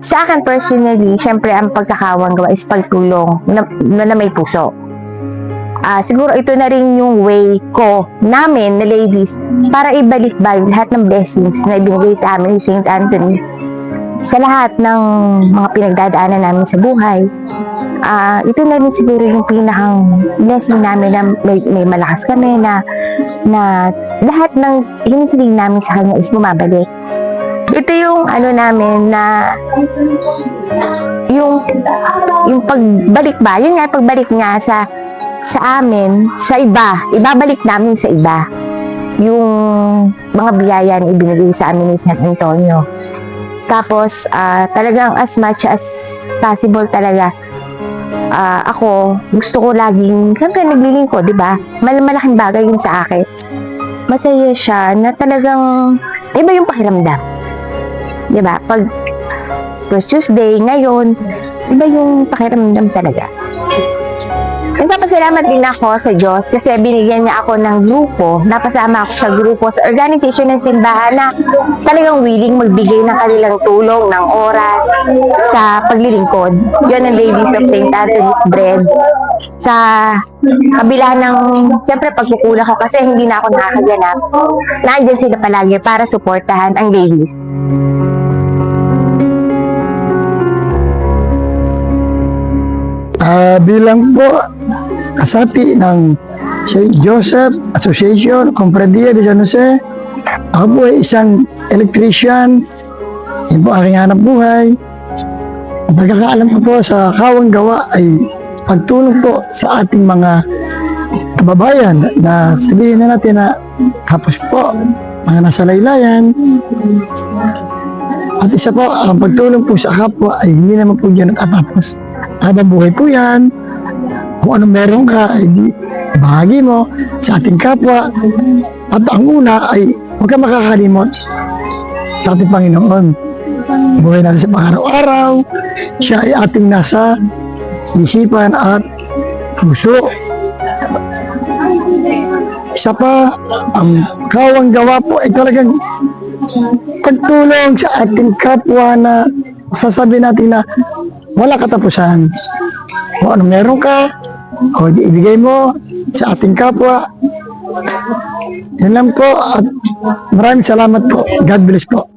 Sa akin personally, syempre ang pagkakawang gawa is pagtulong na, na, may puso. Ah, siguro ito na rin yung way ko namin na ladies para ibalik ba lahat ng blessings na ibinigay sa amin ni St. Anthony sa lahat ng mga pinagdadaanan namin sa buhay. Ah, ito na rin siguro yung pinakang blessing namin na may, may malakas kami na na lahat ng hinihiling namin sa kanya is bumabalik. Ito yung ano namin na yung yung pagbalik ba, yun nga pagbalik nga sa sa amin, sa iba, ibabalik namin sa iba yung mga biyaya na ibinigay sa amin ni San Antonio. Tapos, ah, talagang as much as possible talaga, ah, ako, gusto ko laging, siyempre naglilingkod, di ba? Mal malaking bagay yun sa akin. Masaya siya na talagang, iba yung pakiramdam. Di ba? Pag Tuesday, ngayon, iba yung pakiramdam talaga. Nagpapasalamat din ako sa Diyos kasi binigyan niya ako ng grupo, napasama ako sa grupo sa organization ng simbahan na talagang willing magbigay ng kanilang tulong, ng oras sa paglilingkod. Yun ang Ladies of St. Anthony's Bread. Sa kabila ng, siyempre pagkukulang ko kasi hindi na ako nakakaganap, nandiyan sila palagi para suportahan ang ladies. Ah, bilang po kasapi ng St. Joseph Association, Compradia de San Jose, ako po ay isang electrician, yun po aking hanap buhay. Ang pagkakaalam ko po sa kawang gawa ay pagtulong po sa ating mga kababayan na sabihin na natin na tapos po mga nasa laylayan. At isa po, ang pagtulong po sa kapwa ay hindi naman po dyan natatapos. Habang buhay po yan, kung anong meron ka, ay di, bahagi mo sa ating kapwa. At ang una ay huwag ka makakalimot sa ating Panginoon. Buhay natin sa pang-araw-araw, siya ay ating nasa isipan at puso. Isa pa, ang kawang gawa po ay talagang pagtulong sa ating kapwa na sasabi natin na wala katapusan. Kung ano meron ka, o ibigay mo sa ating kapwa. Yan lang po at maraming salamat po. God bless po.